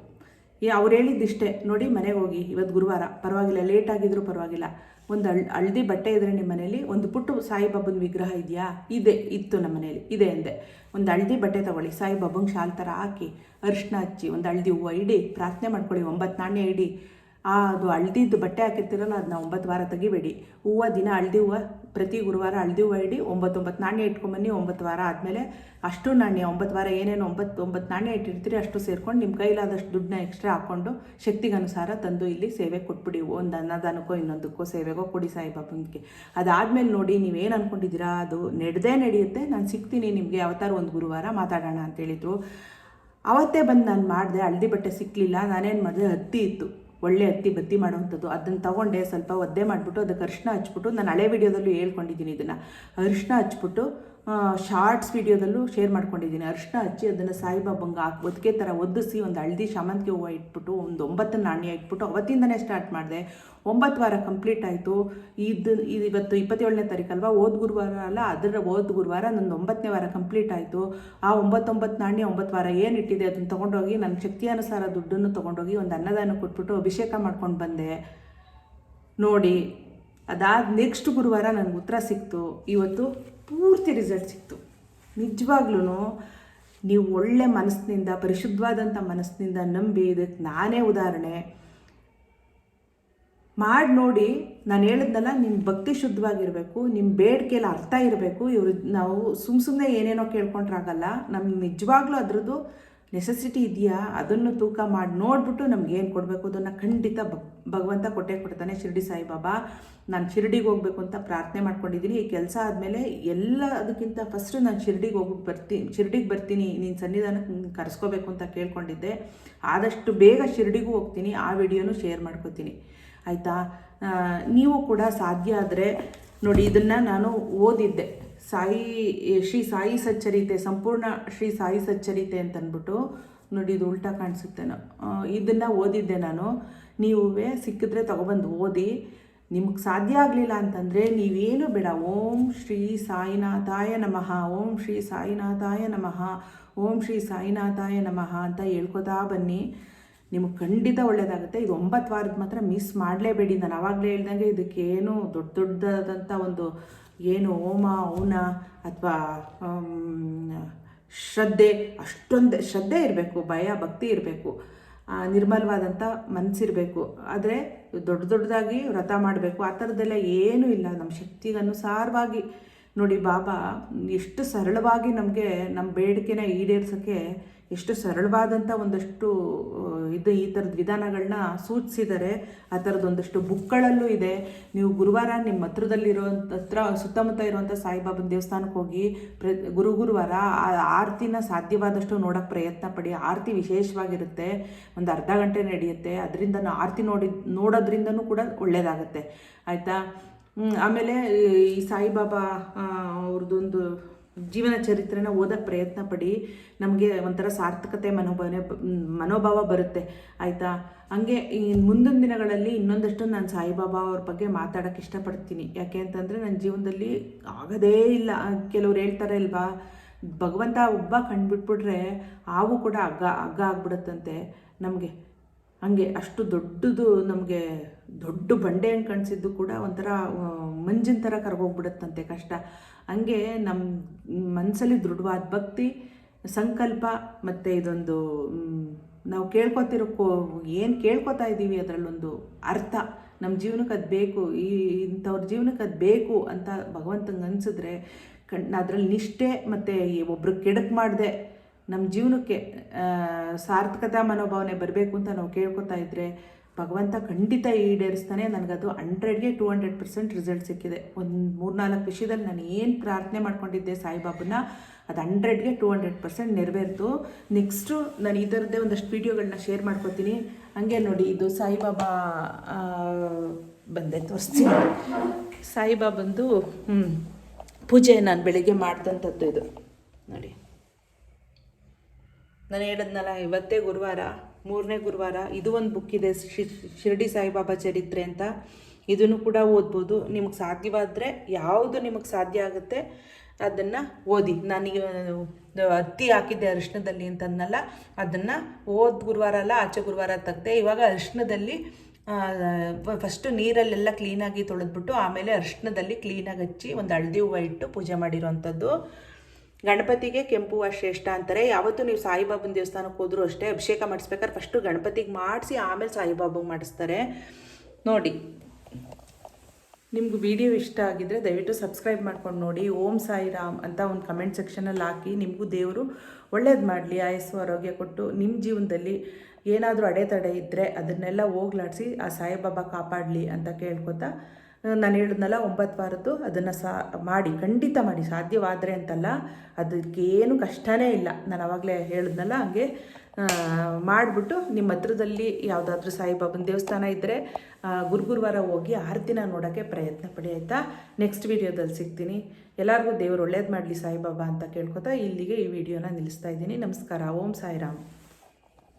ಅವ್ರು ಹೇಳಿದ್ದಿಷ್ಟೇ, ನೋಡಿ, ಮನೆಗೆ ಹೋಗಿ, ಇವತ್ತು ಗುರುವಾರ, ಪರವಾಗಿಲ್ಲ ಲೇಟ್ ಆಗಿದ್ರು ಪರವಾಗಿಲ್ಲ. ಒಂದು ಅಳ್ ಹಳ್ದಿ ಬಟ್ಟೆ ಇದ್ರೆ ನಿಮ್ಮ ಮನೇಲಿ ಒಂದು ಪುಟ್ಟು ಸಾಯಿಬಾಬನ ವಿಗ್ರಹ ಇದೆಯಾ? ಇದೆ, ಇತ್ತು ನಮ್ಮ ಮನೇಲಿ ಇದೆ ಅಂದೆ. ಒಂದು ಹಳ್ದಿ ಬಟ್ಟೆ ತಗೊಳ್ಳಿ, ಸಾಯಿಬಾಬಂಗೆ ಶಾಲ್ ಥರ ಹಾಕಿ ಅರಿಶಿನ ಹಚ್ಚಿ, ಒಂದು ಹಳ್ದಿ ಹೂವು ಇಡಿ, ಪ್ರಾರ್ಥನೆ ಮಾಡ್ಕೊಳ್ಳಿ, ಒಂಬತ್ತು ನಾಣ್ಯ ಇಡಿ ಆ, ಅದು ಅಳ್ದಿದ್ದು ಬಟ್ಟೆ ಹಾಕಿರ್ತೀರಲ್ಲ ಅದನ್ನ ಒಂಬತ್ತು ವಾರ ತೆಗಿಬೇಡಿ. ಹೂವು ದಿನ ಹಳ್ದಿ ಹೂವು, ಪ್ರತಿ ಗುರುವಾರ ಹಳ್ದಿ ಹೂವು ಇಡಿ, ಒಂಬತ್ತೊಂಬತ್ತು ನಾಣ್ಯ ಇಟ್ಕೊಂಬನ್ನಿ, ಒಂಬತ್ತು ವಾರ ಆದಮೇಲೆ ಅಷ್ಟು ನಾಣ್ಯ, ಒಂಬತ್ತು ವಾರ ಏನೇನು ಒಂಬತ್ತು ಒಂಬತ್ತು ನಾಣ್ಯ ಇಟ್ಟಿರ್ತೀರಿ ಅಷ್ಟು ಸೇರ್ಕೊಂಡು ನಿಮ್ಮ ಕೈಲಾದಷ್ಟು ದುಡ್ಡನ್ನ ಎಕ್ಸ್ಟ್ರಾ ಹಾಕ್ಕೊಂಡು ಶಕ್ತಿಗನುಸಾರ ತಂದು ಇಲ್ಲಿ ಸೇವೆ ಕೊಟ್ಬಿಡಿ. ಒಂದು ಅನ್ನದಾನಕ್ಕೋ ಇನ್ನೊಂದಕ್ಕೋ ಸೇವೆಗೋ ಕೊಡಿ ಸಾಯಿಬಾಬನಿಗೆ ಅದಾದಮೇಲೆ ನೋಡಿ ನೀವೇನು ಅಂದ್ಕೊಂಡಿದ್ದೀರಾ ಅದು ನಡೆದೇ ನಡೆಯುತ್ತೆ. ನಾನು ಸಿಗ್ತೀನಿ ನಿಮಗೆ ಯಾವತ್ತಾರ ಒಂದು ಗುರುವಾರ ಮಾತಾಡೋಣ ಅಂತ ಹೇಳಿದ್ರು. ಅವತ್ತೇ ಬಂದು ನಾನು ಮಾಡಿದೆ ಹಳದಿ ಬಟ್ಟೆ ಸಿಕ್ಕಲಿಲ್ಲ ನಾನೇನು ಮಾಡಿದೆ, ಹತ್ತಿ ಇತ್ತು. ಒಳ್ಳೆ ಹತ್ತಿ ಬತ್ತಿ ಮಾಡೋವಂಥದ್ದು. ಅದನ್ನು ತಗೊಂಡೆ, ಸ್ವಲ್ಪ ಒದ್ದೆ ಮಾಡಿಬಿಟ್ಟು ಅದಕ್ಕೆ ಅರಿಶಿನ ಹಚ್ಬಿಟ್ಟು, ನಾನು ಹಳೆ ವೀಡಿಯೋದಲ್ಲೂ ಹೇಳ್ಕೊಂಡಿದ್ದೀನಿ ಇದನ್ನು. ಅರಿಶಿನ ಹಚ್ಬಿಟ್ಟು ಶಾರ್ಟ್ಸ್ ವಿಡಿಯೋದಲ್ಲೂ ಶೇರ್ ಮಾಡ್ಕೊಂಡಿದ್ದೀನಿ. ಅರಿಶಿನ ಹಚ್ಚಿ ಅದನ್ನು ಸಾಯಿಬಾಬಂಗೆ ಹಾಕಿ ಒದಕೆ ಥರ ಒದಿಸಿ ಒಂದು ಹಳದಿ ಶಾಮಂತಿಗೆ ಹೂವು ಇಟ್ಬಿಟ್ಟು, ಒಂದು ಒಂಬತ್ತು ನಾಣ್ಯ ಇಟ್ಬಿಟ್ಟು ಅವತ್ತಿಂದನೇ ಸ್ಟಾರ್ಟ್ ಮಾಡಿದೆ. ಒಂಬತ್ತು ವಾರ ಕಂಪ್ಲೀಟ್ ಆಯಿತು. ಇದು ಇದು ಇವತ್ತು ಇಪ್ಪತ್ತೇಳನೇ ತಾರೀಕಲ್ವ ಓದ್ ಗುರುವಾರ ಅಲ್ಲ, ಅದರ ಓದ್ ಗುರುವಾರ ನಂದು ಒಂಬತ್ತನೇ ವಾರ ಕಂಪ್ಲೀಟ್ ಆಯಿತು. ಆ ಒಂಬತ್ತೊಂಬತ್ತು ನಾಣ್ಯ ಒಂಬತ್ತು ವಾರ ಏನು ಇಟ್ಟಿದೆ ಅದನ್ನು ತೊಗೊಂಡೋಗಿ ನನ್ನ ಶಕ್ತಿಯಾನುಸಾರ ದುಡ್ಡನ್ನು ತೊಗೊಂಡೋಗಿ ಒಂದು ಅನ್ನದಾನ ಕೊಟ್ಬಿಟ್ಟು ಅಭಿಷೇಕ ಮಾಡ್ಕೊಂಡು ಬಂದೆ. ನೋಡಿ ಅದಾದ ನೆಕ್ಸ್ಟ್ ಗುರುವಾರ ನನಗೆ ಉತ್ತರ ಸಿಕ್ತು. ಇವತ್ತು ಪೂರ್ತಿ ರಿಸಲ್ಟ್ ಸಿಕ್ತು. ನಿಜವಾಗ್ಲೂ ನೀವು ಒಳ್ಳೆ ಮನಸ್ಸಿನಿಂದ ಪರಿಶುದ್ಧವಾದಂಥ ಮನಸ್ಸಿನಿಂದ ನಂಬಿ ಇದಕ್ಕೆ ನಾನೇ ಉದಾಹರಣೆ. ಮಾಡಿ ನೋಡಿ, ನಾನು ಹೇಳಿದ್ನಲ್ಲ ನಿಮ್ಮ ಭಕ್ತಿ ಶುದ್ಧವಾಗಿರಬೇಕು ನಿಮ್ಮ ಬೇಡಿಕೆಯಲ್ಲಿ ಅರ್ಥ ಇರಬೇಕು. ಇವರು ನಾವು ಸುಮ್ಮ ಸುಮ್ಮನೆ ಏನೇನೋ ಕೇಳ್ಕೊಂಡ್ರಾಗಲ್ಲ. ನಮ್ಗೆ ನಿಜವಾಗ್ಲೂ ಅದ್ರದ್ದು ನೆಸೆಸಿಟಿ ಇದೆಯಾ? ಅದನ್ನು ತೂಕ ಮಾಡಿ ನೋಡಿಬಿಟ್ಟು ನಮ್ಗೆ ಏನು ಕೊಡಬೇಕು? ಅದನ್ನು ಖಂಡಿತ ಭಗವಂತ ಕೊಟ್ಟೆ ಕೊಡ್ತಾನೆ ಶಿರಡಿ ಸಾಯಿಬಾಬಾ. ನಾನು ಶಿರ್ಡಿಗೆ ಹೋಗ್ಬೇಕು ಅಂತ ಪ್ರಾರ್ಥನೆ ಮಾಡ್ಕೊಂಡಿದ್ದೀನಿ ಈ ಕೆಲಸ ಆದಮೇಲೆ ಎಲ್ಲ ಅದಕ್ಕಿಂತ ಫಸ್ಟ್ ನಾನು ಶಿರ್ಡಿಗೆ ಹೋಗಿ ಬರ್ತೀನಿ ಶಿರ್ಡಿಗೆ ಬರ್ತೀನಿ. ನೀನು ಸನ್ನಿಧಾನಕ್ಕೆ ಕರೆಸ್ಕೋಬೇಕು ಅಂತ ಕೇಳ್ಕೊಂಡಿದ್ದೆ. ಆದಷ್ಟು ಬೇಗ ಶಿರಡಿಗೂ ಹೋಗ್ತೀನಿ. ಆ ವಿಡಿಯೋನೂ ಶೇರ್ ಮಾಡ್ಕೋತೀನಿ. ಆಯಿತಾ? ನೀವು ಕೂಡ ಸಾಧ್ಯ ಆದರೆ ನೋಡಿ, ಇದನ್ನು ನಾನು ಓದಿದ್ದೆ. ಸಾಯಿ ಶ್ರೀ ಸಾಯಿ ಸಚ್ಚರಿತೆ, ಸಂಪೂರ್ಣ ಶ್ರೀ ಸಾಯಿ ಸಚ್ಚರಿತೆ ಅಂತ ಅಂದ್ಬಿಟ್ಟು ನೋಡಿ ಇದು ಉಲ್ಟಾ ಕಾಣಿಸುತ್ತೆ ಇದನ್ನು ಓದಿದ್ದೆ ನಾನು. ನೀವು ಸಿಕ್ಕಿದ್ರೆ ತಗೊಬಂದು ಓದಿ. ನಿಮಗೆ ಸಾಧ್ಯ ಆಗಲಿಲ್ಲ ಅಂತಂದರೆ ನೀವೇನು ಬೇಡ. ಓಂ ಶ್ರೀ ಸಾಯಿನಾಥಾಯ ನಮಃ. ಓಂ ಶ್ರೀ ಸಾಯಿನಾಥಾಯ ನಮಃ. ಓಂ ಶ್ರೀ ಸಾಯಿನಾಥಾಯ ನಮಃ ಅಂತ ಹೇಳ್ಕೊತಾ ಬನ್ನಿ. ನಿಮಗೆ ಖಂಡಿತ ಒಳ್ಳೆಯದಾಗುತ್ತೆ ಇದು ಒಂಬತ್ತು ವಾರದ ಮಾತ್ರ ಮಿಸ್ ಮಾಡಲೇಬೇಡಿ. ನಾನು ಆವಾಗಲೇ ಹೇಳ್ದಂಗೆ ಇದಕ್ಕೇನು ದೊಡ್ಡ ದೊಡ್ಡದಾದಂಥ ಒಂದು ಏನು ಓಮ ಔನ ಅಥವಾ ಶ್ರದ್ಧೆ, ಅಷ್ಟೊಂದು ಶ್ರದ್ಧೆ ಇರಬೇಕು, ಭಯ, ಭಕ್ತಿ ಇರಬೇಕು ನಿರ್ಮಲವಾದಂಥ ಮನಸ್ಸಿರಬೇಕು ಆದರೆ ದೊಡ್ಡ ದೊಡ್ಡದಾಗಿ ವ್ರತ ಮಾಡಬೇಕು. ಆ ಥರದ್ದೆಲ್ಲ ಏನೂ ಇಲ್ಲ. ನಮ್ಮ ಶಕ್ತಿಗೆ ಅನುಸಾರವಾಗಿ ನೋಡಿ ಬಾಬಾ, ಎಷ್ಟು ಸರಳವಾಗಿ ನಮಗೆ ನಮ್ಮ ಬೇಡಿಕೆನ ಈಡೇರ್ಸೋಕ್ಕೆ ಎಷ್ಟು ಸರಳವಾದಂಥ ಒಂದಷ್ಟು ಇದು ಈ ಥರದ ವಿಧಾನಗಳನ್ನ ಸೂಚಿಸಿದ್ದಾರೆ ಆ ಥರದ್ದು ಒಂದಷ್ಟು ಬುಕ್ಗಳಲ್ಲೂ ಇದೆ. ನೀವು ಗುರುವಾರ ನಿಮ್ಮ ಹತ್ರದಲ್ಲಿರುವಂಥ ಹತ್ರ ಸುತ್ತಮುತ್ತ ಇರುವಂಥ ಸಾಯಿಬಾಬನ ದೇವಸ್ಥಾನಕ್ಕೆ ಹೋಗಿ ಪ್ರ, ಗುರು ಗುರುವಾರ ಆ ಆರತಿನ ಸಾಧ್ಯವಾದಷ್ಟು ನೋಡೋಕ್ಕೆ ಪ್ರಯತ್ನ ಪಡಿ. ಆರತಿ ವಿಶೇಷವಾಗಿರುತ್ತೆ. ಒಂದು ಅರ್ಧ ಗಂಟೆ ನಡೆಯುತ್ತೆ. ಅದರಿಂದ ಆರತಿ ನೋಡಿ ನೋಡೋದ್ರಿಂದನೂ ಕೂಡ ಒಳ್ಳೆಯದಾಗುತ್ತೆ ಆಯಿತಾ? ಆಮೇಲೆ, ಈ ಸಾಯಿಬಾಬಾ ಅವ್ರದ್ದೊಂದು ಜೀವನ ಚರಿತ್ರೆನ ಓದೋಕ್ಕೆ ಪ್ರಯತ್ನ ಪಡಿ. ನಮಗೆ ಒಂಥರ ಸಾರ್ಥಕತೆ ಮನೋಭಾವನೆ, ಮನೋಭಾವ ಬರುತ್ತೆ, ಆಯಿತಾ? ಹಂಗೆ ಈ ಮುಂದಿನ ದಿನಗಳಲ್ಲಿ ಇನ್ನೊಂದಷ್ಟು ನಾನು ಸಾಯಿಬಾಬಾ ಅವ್ರ ಬಗ್ಗೆ ಮಾತಾಡೋಕ್ಕೆ ಇಷ್ಟಪಡ್ತೀನಿ. ಯಾಕೆ ಅಂತಂದರೆ ನನ್ನ ಜೀವನದಲ್ಲಿ ಆಗೋದೇ ಇಲ್ಲ. ಕೆಲವ್ರು ಹೇಳ್ತಾರೆ ಅಲ್ವಾ, ಭಗವಂತ ಒಬ್ಬ ಕಂಡುಬಿಟ್ಬಿಟ್ರೆ ಹಾವು ಕೂಡ ಹಗ್ಗ ಹಗ್ಗ ಆಗ್ಬಿಡುತ್ತಂತೆ ನಮಗೆ. ಹಂಗೆ ಅಷ್ಟು ದೊಡ್ಡದು ನಮಗೆ ದೊಡ್ಡ ಬಂಡೆ ಹಣ್ಣು ಕಾಣಿಸಿದ್ದು ಕೂಡ ಒಂಥರ ಮಂಜಿನ ಥರ ಕರ್ಗೋಗ್ಬಿಡುತ್ತಂತೆ ಕಷ್ಟ. ಹಂಗೆ ನಮ್ಮ ಮನಸ್ಸಲ್ಲಿ ದೃಢವಾದ ಭಕ್ತಿ, ಸಂಕಲ್ಪ ಮತ್ತು ಇದೊಂದು ನಾವು ಕೇಳ್ಕೊತಿರೋ ಏನು ಕೇಳ್ಕೊತಾ ಇದ್ದೀವಿ ಅದರಲ್ಲೊಂದು ಅರ್ಥ. ನಮ್ಮ ಜೀವನಕ್ಕೆ ಅದು ಬೇಕು, ಈ, ಇಂಥವ್ರ ಜೀವನಕ್ಕೆ ಅದು ಬೇಕು ಅಂತ ಭಗವಂತಂಗೆ ಅನಿಸಿದ್ರೆ ಕಣ್, ಅದರಲ್ಲಿ ನಿಷ್ಠೆ ಮತ್ತು ಒಬ್ರಿಗೆ ಕೆಡಕ್ ಮಾಡಿದೆ ನಮ್ಮ ಜೀವನಕ್ಕೆ ಸಾರ್ಥಕತಾ ಮನೋಭಾವನೆ ಬರಬೇಕು ಅಂತ ನಾವು ಕೇಳ್ಕೊತಾ ಇದ್ದರೆ ಭಗವಂತ ಖಂಡಿತ ಈಡೇರಿಸ್ತಾನೆ. ನನಗದು ಹಂಡ್ರೆಡ್ಗೆ ಟೂ ಹಂಡ್ರೆಡ್ ಪರ್ಸೆಂಟ್ ರಿಸಲ್ಟ್ ಸಿಕ್ಕಿದೆ. ಒಂದು ಮೂರ್ನಾಲ್ಕು ವಿಷಯದಲ್ಲಿ ನಾನು ಏನು ಪ್ರಾರ್ಥನೆ ಮಾಡ್ಕೊಂಡಿದ್ದೆ ಸಾಯಿಬಾಬನ್ನ, ಅದು ಹಂಡ್ರೆಡ್ಗೆ ಟೂ ಹಂಡ್ರೆಡ್ ಪರ್ಸೆಂಟ್ ನೆರವೇರ್ತು. ನೆಕ್ಸ್ಟು ನಾನು ಈ ಥರದ್ದೇ ಒಂದಷ್ಟು ವೀಡಿಯೋಗಳನ್ನ ಶೇರ್ ಮಾಡ್ಕೋತೀನಿ. ಹಂಗೆ ನೋಡಿ, ಇದು ಸಾಯಿಬಾಬಾ ಬಂದೆ, ತೋರಿಸ್ತೀನಿ. ಸಾಯಿಬಾಬಂದು ಹ್ಞೂ ಪೂಜೆ ನಾನು ಬೆಳಿಗ್ಗೆ ಮಾಡಿದಂಥದ್ದು ಇದು. ನೋಡಿ. ನಾನು ಹೇಳಿದ್ನಲ್ಲ, ಇವತ್ತೇ ಗುರುವಾರ, ಮೂರನೇ ಗುರುವಾರ ಇದು ಒಂದು ಬುಕ್ ಇದೆ ಶಿರ್ಡಿ ಸಾಯಿಬಾಬಾ ಚರಿತ್ರೆ ಅಂತ. ಇದನ್ನು ಕೂಡ ಓದ್ಬೋದು. ನಿಮಗೆ ಸಾಧ್ಯವಾದರೆ ಯಾವುದು ನಿಮಗೆ ಸಾಧ್ಯ ಆಗುತ್ತೆ ಅದನ್ನು ಓದಿ. ನನಗೆ ಅತ್ತಿ ಹಾಕಿದ್ದೆ ಅರಿಶಿಣದಲ್ಲಿ ಅಂತಂದಲ್ಲ ಅದನ್ನು ಓದ್ ಗುರುವಾರ ಅಲ್ಲ, ಆಚೆ ಗುರುವಾರ ತೆಗ್ದೆ, ಇವಾಗ ಅರಿಶಿಣದಲ್ಲಿ ಫಸ್ಟು ನೀರಲ್ಲೆಲ್ಲ ಕ್ಲೀನಾಗಿ ತೊಳೆದ್ಬಿಟ್ಟು ಆಮೇಲೆ ಅರಿಶಿಣದಲ್ಲಿ ಕ್ಲೀನಾಗಿ ಹಚ್ಚಿ ಒಂದು ಹಳದಿ ಹೂವು ಇಟ್ಟು ಪೂಜೆ ಮಾಡಿರೋವಂಥದ್ದು ಗಣಪತಿಗೆ ಕೆಂಪು ಹೂವು ಶ್ರೇಷ್ಠ ಅಂತಾರೆ. ಯಾವತ್ತೂ ನೀವು ಸಾಯಿಬಾಬನ ದೇವಸ್ಥಾನಕ್ಕೆ ಹೋದರೂ ಅಷ್ಟೇ ಅಭಿಷೇಕ ಮಾಡಿಸ್ಬೇಕಾದ್ರೆ ಫಸ್ಟು ಗಣಪತಿಗೆ ಮಾಡಿಸಿ ಆಮೇಲೆ ಸಾಯಿಬಾಬಾಗೆ ಮಾಡಿಸ್ತಾರೆ. ನೋಡಿ, ನಿಮ್ಗೆ ವಿಡಿಯೋ ಇಷ್ಟ ಆಗಿದ್ದರೆ ದಯವಿಟ್ಟು ಸಬ್ಸ್ಕ್ರೈಬ್ ಮಾಡ್ಕೊಂಡು ನೋಡಿ. ಓಂ ಸಾಯಿರಾಮ್ ಅಂತ ಒಂದು ಕಮೆಂಟ್ ಸೆಕ್ಷನಲ್ಲಿ ಹಾಕಿ. ನಿಮಗೂ ದೇವರು ಒಳ್ಳೇದು ಮಾಡಲಿ, ಆಯಸ್ಸು, ಆರೋಗ್ಯ ಕೊಟ್ಟು ನಿಮ್ಮ ಜೀವನದಲ್ಲಿ ಏನಾದರೂ ಅಡೆತಡೆ ಇದ್ದರೆ ಅದನ್ನೆಲ್ಲ ಹೋಗ್ಲಾಡಿಸಿ ಆ ಸಾಯಿಬಾಬಾ ಕಾಪಾಡಲಿ ಅಂತ ಕೇಳ್ಕೊತಾ ನಾನು ಹೇಳಿದ್ನಲ್ಲ ಒಂಬತ್ತು ವಾರದ್ದು, ಅದನ್ನು ಸಾ, ಮಾಡಿ, ಖಂಡಿತ ಮಾಡಿ, ಸಾಧ್ಯವಾದರೆ ಅಂತಲ್ಲ, ಅದಕ್ಕೆ ಏನು ಕಷ್ಟನೇ ಇಲ್ಲ. ನಾನು ಆವಾಗಲೇ ಹೇಳಿದ್ನಲ್ಲ ಹಂಗೆ ಮಾಡಿಬಿಟ್ಟು ನಿಮ್ಮ ಹತ್ರದಲ್ಲಿ ಯಾವುದಾದ್ರೂ ಸಾಯಿಬಾಬನ ದೇವಸ್ಥಾನ ಇದ್ದರೆ ಗುರುಗುರುವಾರ ಹೋಗಿ ಆರತಿನ ನೋಡೋಕ್ಕೆ ಪ್ರಯತ್ನ ಪಡಿ, ಆಯಿತಾ? ನೆಕ್ಸ್ಟ್ ವೀಡಿಯೋದಲ್ಲಿ ಸಿಗ್ತೀನಿ. ಎಲ್ಲರಿಗೂ ದೇವರು ಒಳ್ಳೇದು ಮಾಡಲಿ ಸಾಯಿಬಾಬಾ ಅಂತ ಕೇಳ್ಕೊತಾ ಇಲ್ಲಿಗೆ ಈ ವಿಡಿಯೋನ ನಿಲ್ಲಿಸ್ತಾ ಇದ್ದೀನಿ. ನಮಸ್ಕಾರ. ಓಂ ಸಾಯಿರಾಮ್.